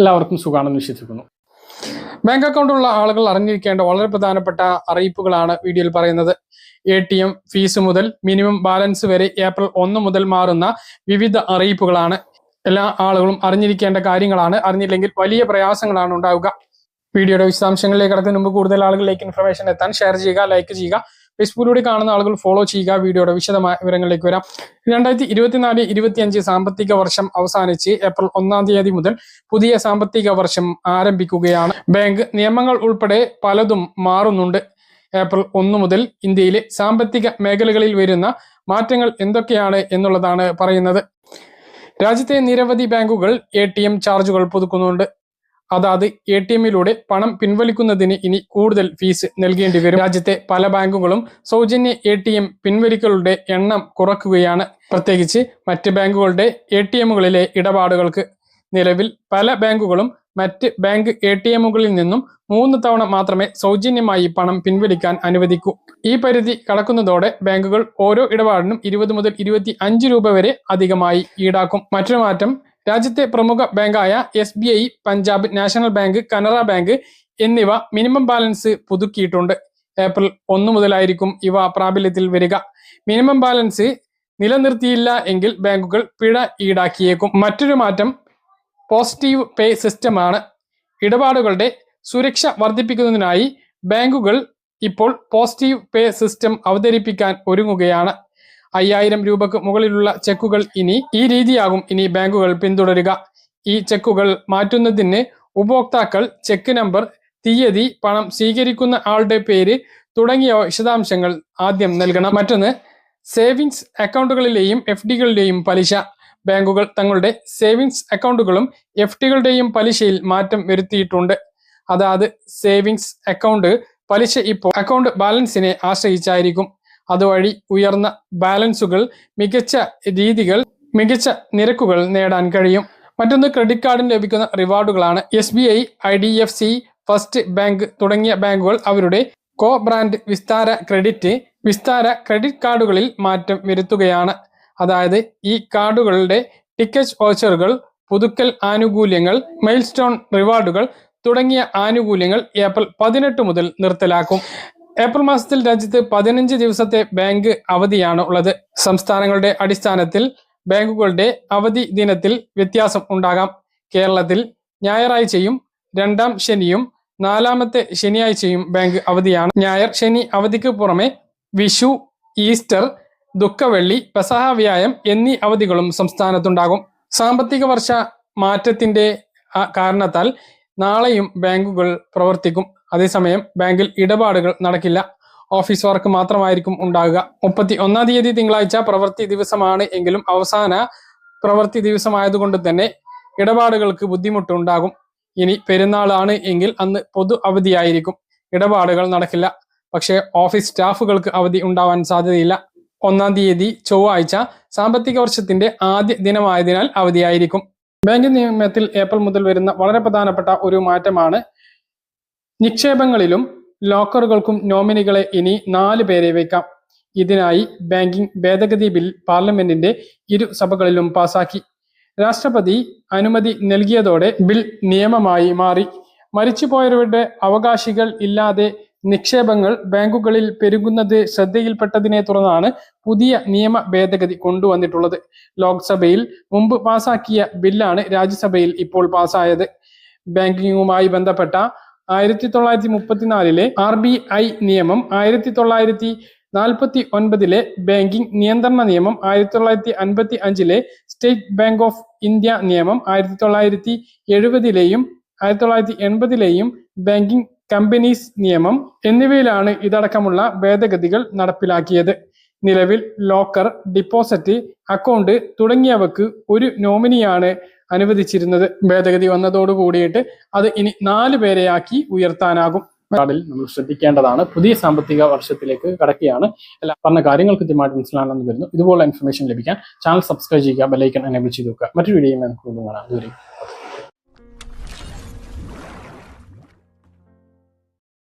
എല്ലാവർക്കും സുഖാണെന്ന് വിശ്വസിക്കുന്നു. ബാങ്ക് അക്കൗണ്ടുള്ള ആളുകൾ അറിഞ്ഞിരിക്കേണ്ട വളരെ പ്രധാനപ്പെട്ട അറിയിപ്പുകളാണ് വീഡിയോയിൽ പറയുന്നത്. എ ടി എം ഫീസ് മുതൽ മിനിമം ബാലൻസ് വരെ ഏപ്രിൽ ഒന്ന് മുതൽ മാറുന്ന വിവിധ അറിയിപ്പുകളാണ്. എല്ലാ ആളുകളും അറിഞ്ഞിരിക്കേണ്ട കാര്യങ്ങളാണ്. അറിഞ്ഞില്ലെങ്കിൽ വലിയ പ്രയാസങ്ങളാണ് ഉണ്ടാവുക. വീഡിയോയുടെ വിശദാംശങ്ങളിലേക്ക് കടക്കുന്നതിന് മുമ്പ് കൂടുതൽ ആളുകളിലേക്ക് ഇൻഫർമേഷൻ എത്താൻ ഷെയർ ചെയ്യുക ലൈക്ക് ചെയ്യുക. ഫേസ്ബുക്കിലൂടെ കാണുന്ന ആളുകൾ ഫോളോ ചെയ്യുക വീഡിയോയുടെ വിശദമായ വിവരങ്ങളിലേക്ക് വരാം. രണ്ടായിരത്തി ഇരുപത്തിനാല് ഇരുപത്തിയഞ്ച് സാമ്പത്തിക വർഷം അവസാനിച്ച് ഏപ്രിൽ ഒന്നാം തീയതി മുതൽ പുതിയ സാമ്പത്തിക വർഷം ആരംഭിക്കുകയാണ്. ബാങ്ക് നിയമങ്ങൾ ഉൾപ്പെടെ പലതും മാറുന്നുണ്ട്. ഏപ്രിൽ ഒന്ന് മുതൽ ഇന്ത്യയിലെ സാമ്പത്തിക മേഖലകളിൽ വരുന്ന മാറ്റങ്ങൾ എന്തൊക്കെയാണ് എന്നുള്ളതാണ് പറയുന്നത്. രാജ്യത്തെ നിരവധി ബാങ്കുകൾ എ ചാർജുകൾ പുതുക്കുന്നുണ്ട്. അതാത് എ ടി എമ്മിലൂടെ പണം പിൻവലിക്കുന്നതിന് ഇനി കൂടുതൽ ഫീസ് നൽകേണ്ടി വരും. രാജ്യത്തെ പല ബാങ്കുകളും സൗജന്യ എ ടി എം പിൻവലിക്കലുടെ എണ്ണം കുറക്കുകയാണ്. പ്രത്യേകിച്ച് മറ്റ് ബാങ്കുകളുടെ എ ടി എമ്മുകളിലെ ഇടപാടുകൾക്ക് നിലവിൽ പല ബാങ്കുകളും മറ്റ് ബാങ്ക് എ ടി എമ്മുകളിൽ നിന്നും മൂന്ന് തവണ മാത്രമേ സൗജന്യമായി പണം പിൻവലിക്കാൻ അനുവദിക്കൂ. ഈ പരിധി കടക്കുന്നതോടെ ബാങ്കുകൾ ഓരോ ഇടപാടിനും ഇരുപത് മുതൽ ഇരുപത്തി അഞ്ച് രൂപ വരെ അധികമായി ഈടാക്കും. മറ്റൊരു മാറ്റം രാജ്യത്തെ പ്രമുഖ ബാങ്കായ S B I Punjab national bank Canara bank എന്നിവ മിനിമം ബാലൻസ് പുതുക്കിയിട്ടുണ്ട്. ഏപ്രിൽ ഒന്ന് മുതലായിരിക്കും ഇവ പ്രാബല്യത്തിൽ വരിക. മിനിമം ബാലൻസ് നിലനിർത്തിയില്ല എങ്കിൽ ബാങ്കുകൾ പിഴ ഈടാക്കിയേക്കും. മറ്റൊരു മാറ്റം പോസിറ്റീവ് പേ സിസ്റ്റമാണ്. ഇടപാടുകളുടെ സുരക്ഷ വർദ്ധിപ്പിക്കുന്നതിനായി ബാങ്കുകൾ ഇപ്പോൾ പോസിറ്റീവ് പേ സിസ്റ്റം അവതരിപ്പിക്കാൻ ഒരുങ്ങുകയാണ്. അയ്യായിരം രൂപക്ക് മുകളിലുള്ള ചെക്കുകൾ ഇനി ഈ രീതിയാകും ഇനി ബാങ്കുകൾ പിന്തുടരുക. ഈ ചെക്കുകൾ മാറ്റുന്നതിന് ഉപഭോക്താക്കൾ ചെക്ക് നമ്പർ തീയതി പണം സ്വീകരിക്കുന്ന ആളുടെ പേര് തുടങ്ങിയ വിശദാംശങ്ങൾ ആദ്യം നൽകണം. മറ്റൊന്ന് സേവിങ്സ് അക്കൗണ്ടുകളിലെയും എഫ് ഡികളുടെയും പലിശ. ബാങ്കുകൾ തങ്ങളുടെ സേവിങ്സ് അക്കൗണ്ടുകളും എഫ് ഡികളുടെയും പലിശയിൽ മാറ്റം വരുത്തിയിട്ടുണ്ട്. അതായത് സേവിങ്സ് അക്കൗണ്ട് പലിശ ഇപ്പോൾ അക്കൗണ്ട് ബാലൻസിനെ ആശ്രയിച്ചായിരിക്കും. അതുവഴി ഉയർന്ന ബാലൻസുകൾ മികച്ച രീതികൾ മികച്ച നിരക്കുകൾ നേടാൻ കഴിയും. മറ്റൊന്ന് ക്രെഡിറ്റ് കാർഡിന് ലഭിക്കുന്ന റിവാർഡുകളാണ്. S B I I D F C first bank തുടങ്ങിയ ബാങ്കുകൾ അവരുടെ co brand Vistara credit Vistara credit കാർഡുകളിൽ മാറ്റം വരുത്തുകയാണ്. അതായത് ഈ കാർഡുകളുടെ ടിക്കറ്റ് ഓച്ചറുകൾ പുതുക്കൽ ആനുകൂല്യങ്ങൾ മൈൽ സ്റ്റോൺ റിവാർഡുകൾ തുടങ്ങിയ ആനുകൂല്യങ്ങൾ ഏപ്രിൽ പതിനെട്ട് മുതൽ നിർത്തലാക്കും. ഏപ്രിൽ മാസത്തിൽ രാജ്യത്ത് പതിനഞ്ച് ദിവസത്തെ ബാങ്ക് അവധിയാണ് ഉള്ളത് സംസ്ഥാനങ്ങളുടെ അടിസ്ഥാനത്തിൽ ബാങ്കുകളുടെ അവധി ദിനത്തിൽ വ്യത്യാസം ഉണ്ടാകാം. കേരളത്തിൽ ഞായറാഴ്ചയും രണ്ടാം ശനിയും നാലാമത്തെ ശനിയാഴ്ചയും ബാങ്ക് അവധിയാണ്. ഞായർ ശനി അവധിക്ക് പുറമെ വിഷു ഈസ്റ്റർ ദുഃഖവെള്ളി പെസഹ വ്യായം എന്നീ അവധികളും സംസ്ഥാനത്തുണ്ടാകും. സാമ്പത്തിക വർഷ മാറ്റത്തിന്റെ കാരണത്താൽ നാളെയും ബാങ്കുകൾ പ്രവർത്തിക്കും. അതേസമയം ബാങ്കിൽ ഇടപാടുകൾ നടക്കില്ല. ഓഫീസ് വർക്ക് മാത്രമായിരിക്കും ഉണ്ടാകുക. മുപ്പത്തി ഒന്നാം തീയതി തിങ്കളാഴ്ച പ്രവൃത്തി ദിവസമാണ് എങ്കിലും അവസാന പ്രവൃത്തി ദിവസമായതുകൊണ്ട് തന്നെ ഇടപാടുകൾക്ക് ബുദ്ധിമുട്ടുണ്ടാകും. ഇനി പെരുന്നാളാണ് എങ്കിൽ അന്ന് പൊതു അവധിയായിരിക്കും. ഇടപാടുകൾ നടക്കില്ല. പക്ഷേ ഓഫീസ് സ്റ്റാഫുകൾക്ക് അവധി ഉണ്ടാവാൻ സാധ്യതയില്ല. ഒന്നാം തീയതി ചൊവ്വാഴ്ച സാമ്പത്തിക വർഷത്തിന്റെ ആദ്യ ദിനമായതിനാൽ അവധിയായിരിക്കും. ബാങ്കിംഗ് നിയമത്തിൽ ഏപ്രിൽ മുതൽ വരുന്ന വളരെ പ്രധാനപ്പെട്ട ഒരു മാറ്റമാണ് നിക്ഷേപങ്ങളിലും ലോക്കറുകൾക്കും നോമിനികളെ ഇനി നാല് പേരെ വയ്ക്കാം. ഇതിനായി ബാങ്കിംഗ് ഭേദഗതി ബിൽ പാർലമെന്റിന്റെ ഇരു സഭകളിലും പാസാക്കി. രാഷ്ട്രപതി അനുമതി നൽകിയതോടെ ബിൽ നിയമമായി മാറി. മരിച്ചുപോയവരുടെ അവകാശികൾ ഇല്ലാതെ നിക്ഷേപങ്ങൾ ബാങ്കുകളിൽ പെരുകുന്നത് ശ്രദ്ധയിൽപ്പെട്ടതിനെ തുടർന്നാണ് പുതിയ നിയമ ഭേദഗതി കൊണ്ടുവന്നിട്ടുള്ളത്. ലോക്സഭയിൽ മുമ്പ് പാസാക്കിയ ബില്ലാണ് രാജ്യസഭയിൽ ഇപ്പോൾ പാസായത്. ബാങ്കിങ്ങുമായി ബന്ധപ്പെട്ട ആയിരത്തി തൊള്ളായിരത്തി മുപ്പത്തിനാലിലെ ആർ ബി ഐ നിയമം ആയിരത്തി തൊള്ളായിരത്തി നാൽപ്പത്തി ഒൻപതിലെ ബാങ്കിംഗ് നിയന്ത്രണ നിയമം ആയിരത്തി തൊള്ളായിരത്തി അൻപത്തി അഞ്ചിലെ സ്റ്റേറ്റ് ബാങ്ക് ഓഫ് ഇന്ത്യ നിയമം ആയിരത്തി തൊള്ളായിരത്തി എഴുപതിലെയും ആയിരത്തി തൊള്ളായിരത്തി എൺപതിലെയും ബാങ്കിംഗ് കമ്പനീസ് നിയമം എന്നിവയിലാണ് ഇതടക്കമുള്ള ഭേദഗതികൾ നടപ്പിലാക്കിയത്. നിലവിൽ ലോക്കർ ഡിപ്പോസിറ്റ് അക്കൗണ്ട് തുടങ്ങിയവക്ക് ഒരു നോമിനിയാണ് അനുവദിച്ചിരുന്നത്. ഭേദഗതി വന്നതോടു കൂടിയിട്ട് അത് ഇനി നാല് പേരെയാക്കി ഉയർത്താനാകും. നമ്മൾ ശ്രദ്ധിക്കേണ്ടതാണ്. പുതിയ സാമ്പത്തിക വർഷത്തിലേക്ക് കടക്കുകയാണ്. എല്ലാ പറഞ്ഞ കാര്യങ്ങൾ കൃത്യമായിട്ട് മനസ്സിലാണെന്ന് വരുന്നു. ഇതുപോലെ ഇൻഫർമേഷൻ ലഭിക്കാൻ ചാനൽ സബ്സ്ക്രൈബ് ചെയ്യുക ബെലൈക്കൺ എനേബിൾ ചെയ്ത് വെക്കുക. മറ്റൊരു വീഡിയോ നമുക്ക് കാണാം.